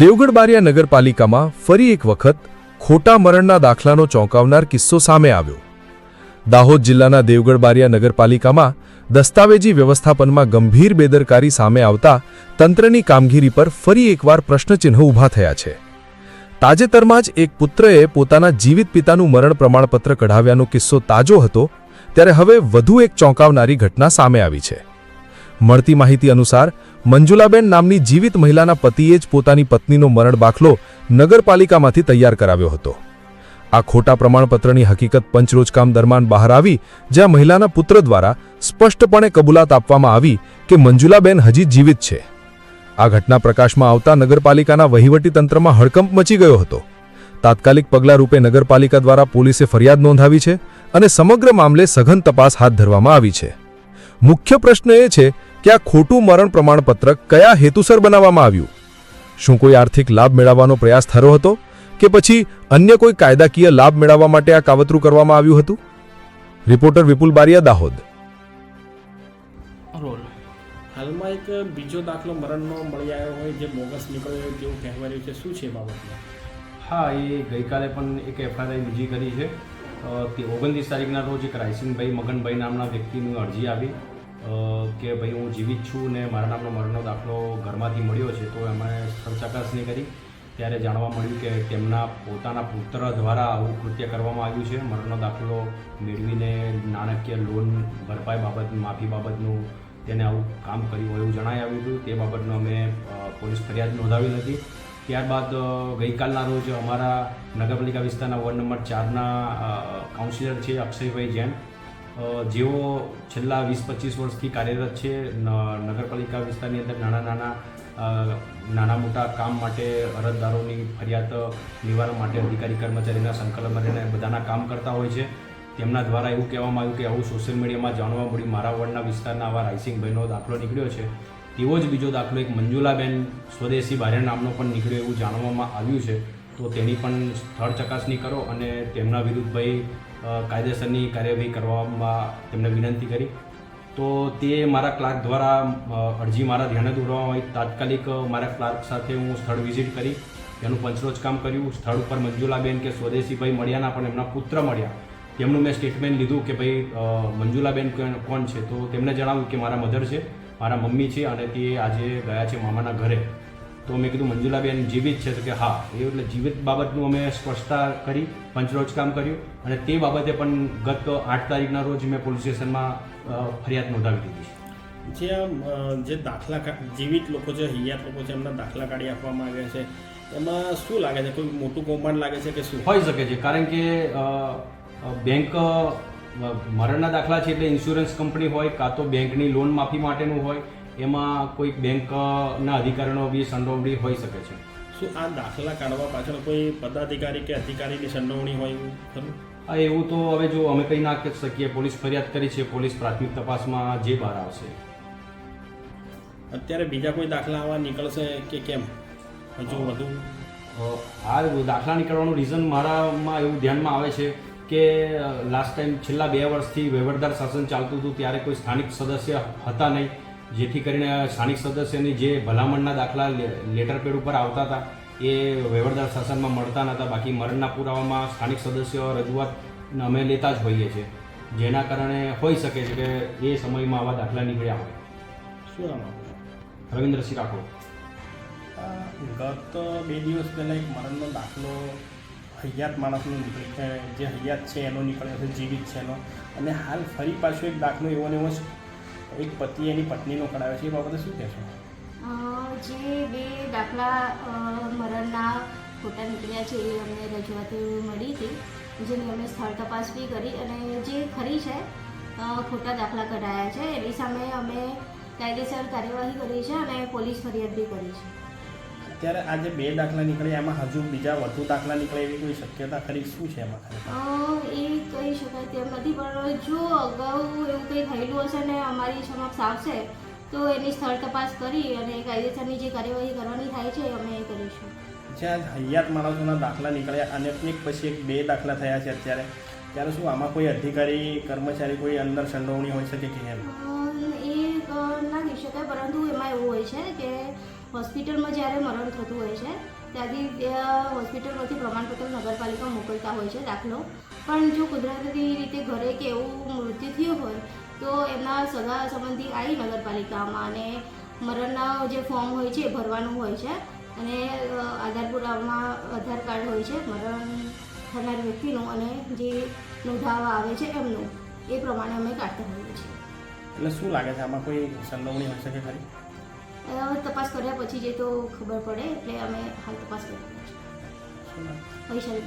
દેવગઢ બારિયા નગરપાલિકામાં ફરી એક વખત ખોટા મરણના દાખલાનો ચોંકાવનાર કિસ્સો સામે આવ્યો. દાહોદ જિલ્લાના દેવગઢ બારિયા નગરપાલિકામાં દસ્તાવેજી વ્યવસ્થાપનમાં ગંભીર બેદરકારી સામે આવતા તંત્રની કામગીરી પર ફરી એકવાર પ્રશ્નચિહ્ન ઊભા થયા છે. તાજેતરમાં જ એક પુત્રએ પોતાના જીવિત પિતાનું મરણ પ્રમાણપત્ર કઢાવ્યાનો કિસ્સો તાજો હતો, ત્યારે હવે વધુ એક ચોંકાવનારી ઘટના સામે આવી છે. મળતી માહિતી અનુસાર મંજુલાબેન નામની જીવિત મહિલાના પતિએ જ પોતાની પત્નીનો મરણ દાખલો નગરપાલિકામાંથી તૈયાર કરાવ્યો હતો. આ ખોટા પ્રમાણપત્રની હકીકત પંચરોજકામ દરમિયાન બહાર આવી, જ્યાં મહિલાના પુત્ર દ્વારા સ્પષ્ટપણે કબૂલાત આપવામાં આવી કે મંજુલાબેન હજી જીવિત છે. આ ઘટના પ્રકાશમાં આવતા નગરપાલિકાના વહીવટી તંત્રમાં હડકંપ મચી ગયો હતો. તાત્કાલિક પગલાં રૂપે નગરપાલિકા દ્વારા પોલીસે ફરિયાદ નોંધાવી છે અને સમગ્ર મામલે સઘન તપાસ હાથ ધરવામાં આવી છે. મુખ્ય પ્રશ્ન એ છે કે આ ખોટું મરણ પ્રમાણપત્ર કયા હેતુસર બનાવવામાં આવ્યું? શું કોઈ આર્થિક લાભ મેળવવાનો પ્રયાસ થયો હતો કે પછી અન્ય કોઈ કાયદાકીય લાભ મેળવવા માટે આ કાવતરું કરવામાં આવ્યું હતું? રિપોર્ટર વિપુલ બારિયા દાહોદ. હાલમાં એક બીજો દાખલો મરણનો મળી આવ્યો હોય જે બોગસ નીકળ્યો હોય તેવું કહેવાય રહ્યું છે. શું છે બાબતમાં? હા એ ગઈકાલે પણ એક એફઆઈઆર બીજી કરી છે. તે ઓગણત્રીસ તારીખના રોજ એક રાયસિંગભાઈ મગનભાઈ નામના વ્યક્તિની અરજી આવી. કે ભાઈ હું જીવિત છું ને મારા નામનો મરણનો દાખલો ઘરમાંથી મળ્યો છે, તો એમણે સ્થળ ચકાસણી કરી. ત્યારે જાણવા મળ્યું કે તેમના પોતાના પુત્ર દ્વારા આવું કૃત્ય કરવામાં આવ્યું છે. મરણનો દાખલો મેળવીને નાણાકીય લોન ભરપાઈ બાબત, માફી બાબતનું તેને આવું કામ કર્યું હોય એવું જણાઈ આવ્યું હતું. તે બાબતનો અમે પોલીસ ફરિયાદ નોંધાવી હતી. ત્યારબાદ ગઈકાલના રોજ અમારા નગરપાલિકા વિસ્તારના વોર્ડ નંબર ચારના કાઉન્સિલર છે અક્ષયભાઈ જૈન. જેઓ છેલ્લા વીસ, પચીસ વર્ષથી કાર્યરત છે નગરપાલિકા વિસ્તારની અંદર નાના નાના નાના મોટા કામ માટે, અરજદારોની ફરિયાદ નિવારણ માટે અધિકારી, કર્મચારીના સંકલનમાં રહીને બધાના કામ કરતા હોય છે. તેમના દ્વારા એવું કહેવામાં આવ્યું કે આવું સોશિયલ મીડિયામાં જાણવા મળ્યું, મારા વોર્ડના વિસ્તારના આવા રાયસિંગભાઈનો દાખલો નીકળ્યો છે. તેવો જ બીજો દાખલો એક મંજુલાબેન સ્વદેશી બારિયા નામનો પણ નીકળ્યો એવું જાણવામાં આવ્યું છે. તો તેની પણ સ્થળ ચકાસણી કરો અને તેમના વિરુદ્ધ ભાઈ કાયદેસરની કાર્યવાહી કરવામાં તેમને વિનંતી કરી. તો તે મારા ક્લાર્ક દ્વારા અરજી મારા ધ્યાને દોરવામાં આવી. તાત્કાલિક મારા ક્લાર્ક સાથે હું સ્થળ વિઝિટ કરી તેનું પંચરોજ કામ કર્યું. સ્થળ ઉપર મંજુલાબેન કે સ્વદેશીભાઈ મળ્યા ના પણ એમના પુત્ર મળ્યા. તેમનું મેં સ્ટેટમેન્ટ લીધું કે ભાઈ મંજુલાબેન કોણ છે? તો તેમણે જણાવ્યું કે મારા મધર છે, મારા મમ્મી છે અને તે આજે ગયા છે મામાના ઘરે. તો મેં કીધું મંજુલાબેન જીવિત છે તો કે હા. એ એટલે જીવિત બાબતનું અમે સ્પષ્ટતા કરી પંચરોજ કામ કર્યું. અને તે બાબતે પણ ગત આઠ તારીખના રોજ મેં પોલીસ સ્ટેશનમાં ફરિયાદ નોંધાવી દીધી છે. જે જે દાખલા જીવિત લોકો છે હૈયાત લોકો છે એમના દાખલા કાઢી આપવામાં આવ્યા છે. એમાં શું લાગે છે? કોઈ મોટું કૌભાંડ લાગે છે કે શું? હોઈ શકે છે કારણ કે બેંક મરણના દાખલા છે એટલે ઇન્સ્યોરન્સ કંપની હોય કાં તો બેંકની લોન માફી માટેનું હોય એમાં કોઈ બેંકના અધિકારીનો બી સંડોવણી હોઈ શકે છે. શું આ દાખલા કાઢવા પાછળ કોઈ પદાધિકારી કે અધિકારીની સંડોવણી હોય એવું ખરું? આ એવું તો હવે જો અમે કંઈ ના કહી શકીએ પોલીસ ફરિયાદ કરી છે પોલીસ પ્રાથમિક તપાસમાં જે બહાર આવશે. અત્યારે બીજા કોઈ દાખલા આવા નીકળશે કે કેમ? હજુ વધુ? આ દાખલા નીકળવાનું રીઝન મારામાં એવું ધ્યાનમાં આવે છે કે લાસ્ટ ટાઈમ છેલ્લા બે વર્ષથી વહીવટદાર શાસન ચાલતું હતું ત્યારે કોઈ સ્થાનિક સદસ્ય હતા નહીં. જેથી કરીને સ્થાનિક સદસ્યની જે ભલામણના દાખલા લેટર પેડ ઉપર આવતા હતા એ વહીવટદાર શાસનમાં મળતા નહોતા. બાકી મરણના પુરાવામાં સ્થાનિક સદસ્યો રજૂઆત અમે લેતા જ હોઈએ છીએ. જેના કારણે હોઈ શકે છે કે એ સમયમાં આવા દાખલા નીકળ્યા હોય. શું? રવિન્દ્રસિંહ રાઠોડ. ગત બે દિવસ પહેલાં એક મરણનો દાખલો હૈયાત માણસનો નીકળે જે હૈયાત છે એનો નીકળ્યો છે જીવિત છે એનો. અને હાલ ફરી પાછો એક દાખલો એવો ને એવો જ એક પતિ એની પત્નીનો કરાવે છે, એ બાબતે શું કહેશો? જે બે દાખલા મરણના ખોટા નીકળ્યા છે, એ અમને રજૂઆત મળી હતી. જેની અમે સ્થળ તપાસ બી કરી અને જે ખરી છે ખોટા દાખલા કઢાયા છે, એની સામે અમે કાયદેસર કાર્યવાહી કરી છે અને પોલીસ ફરિયાદ બી કરી છે. અત્યારે આ જે બે દાખલા નીકળ્યા એમાં હજુ બીજા વધુ દાખલા નીકળે એવી કોઈ શક્યતા ખરી? શું છે એમાં ખરી? એ કહી શકાય તેમ નથી પણ જો અગાઉ એવું કંઈ થયેલું હશે ને અમારી સમક્ષ આવશે તો એની સ્થળ તપાસ કરી અને કાયદેસરની જે કાર્યવાહી કરવાની થાય છે અમે એ કરીશું. જ્યાં હૈયાત માણસોના દાખલા નીકળ્યા અને એક પછી એક બે દાખલા થયા છે અત્યારે ત્યારે શું આમાં કોઈ અધિકારી કર્મચારી કોઈ અંદર સંડોવણી હોઈ શકે કે એમ એ ના કહી શકાય પરંતુ એમાં એવું હોય છે કે હોસ્પિટલમાં જ્યારે મરણ થતું હોય છે, ત્યાંથી ત્યાં હોસ્પિટલમાંથી પ્રમાણપત્ર નગરપાલિકા મોકલતા હોય છે દાખલો. પણ જો કુદરતી રીતે ઘરે કે એવું મૃત્યુ થયું હોય, તો એમના સગા સંબંધી આવી નગરપાલિકામાં અને મરણના જે ફોર્મ હોય છે એ ભરવાનું હોય છે. અને આધાર પુરાવામાં આધાર કાર્ડ હોય છે, મરણ થનાર વ્યક્તિનું અને જે નોંધાવા આવે છે એમનું, એ પ્રમાણે અમે કાઢતા હોઈએ છીએ. એટલે શું લાગે છે? આમાં કોઈ સંડોવણી હશે કે ખરી? અ, તપાસ કર્યા પછી જે તો ખબર પડે એટલે અમે હાલ તપાસ કરી રહ્યા છીએ